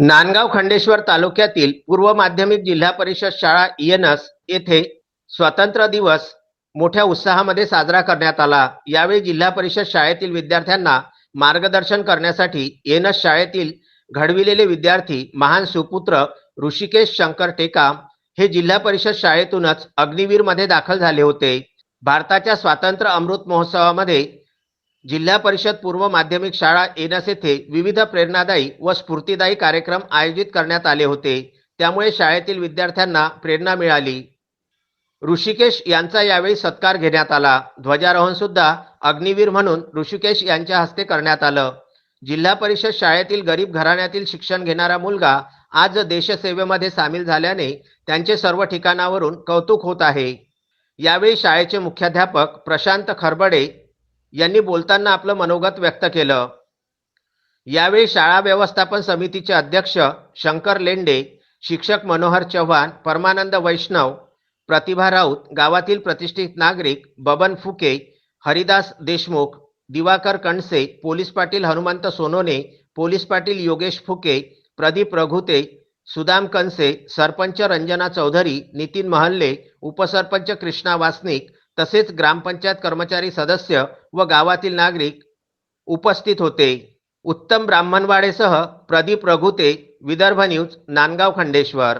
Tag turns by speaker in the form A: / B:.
A: नांदगाव खंडेश्वर तालुक्यातील पूर्व माध्यमिक जिल्हा परिषद शाळा इएनएस येथे स्वातंत्र्य दिवस मोठ्या उत्साहामध्ये साजरा करण्यात आला. यावेळी जिल्हा परिषद शाळेतील विद्यार्थ्यांना मार्गदर्शन करण्यासाठी एनएस शाळेतील घडविलेले विद्यार्थी महान सुपुत्र ऋषिकेश शंकर टेकाम हे जिल्हा परिषद शाळेतूनच अग्निवीरमध्ये दाखल झाले होते. भारताच्या स्वातंत्र्य अमृत महोत्सवामध्ये जिल्हा परिषद पूर्व माध्यमिक शाळा एनस येथे विविध प्रेरणादायी व स्फूर्तिदायी कार्यक्रम आयोजित करण्यात आले होते. त्यामुळे शाळेतील विद्यार्थ्यांना प्रेरणा मिळाली. ऋषिकेश यांचा यावेळी सत्कार घेण्यात आला. ध्वजारोहण सुद्धा अग्निवीर म्हणून ऋषिकेश यांच्या हस्ते करण्यात आलं. जिल्हा परिषद शाळेतील गरीब घराण्यातील शिक्षण घेणारा मुलगा आज देशसेवेमध्ये सामील झाल्याने त्यांचे सर्व ठिकाणावरून कौतुक होत आहे. यावेळी शाळेचे मुख्याध्यापक प्रशांत खरबडे यांनी बोलताना आपलं मनोगत व्यक्त केलं. यावेळी शाळा व्यवस्थापन समितीचे अध्यक्ष शंकर लेंडे शिक्षक मनोहर चव्हाण परमानंद वैष्णव प्रतिभा राऊत गावातील प्रतिष्ठित नागरिक बबन फुके हरिदास देशमुख दिवाकर कणसे पोलीस पाटील हनुमंत सोनोने पोलीस पाटील योगेश फुके प्रदीप रघुते सुदाम कनसे सरपंच रंजना चौधरी नितीन महल्ले उपसरपंच कृष्णा वासनिक तसेच ग्रामपंचायत कर्मचारी सदस्य व गावातील नागरिक उपस्थित होते. उत्तम ब्राह्मणवाडेसह प्रदीप रघुते विदर्भ न्यूज नांदगाव खंडेश्वर.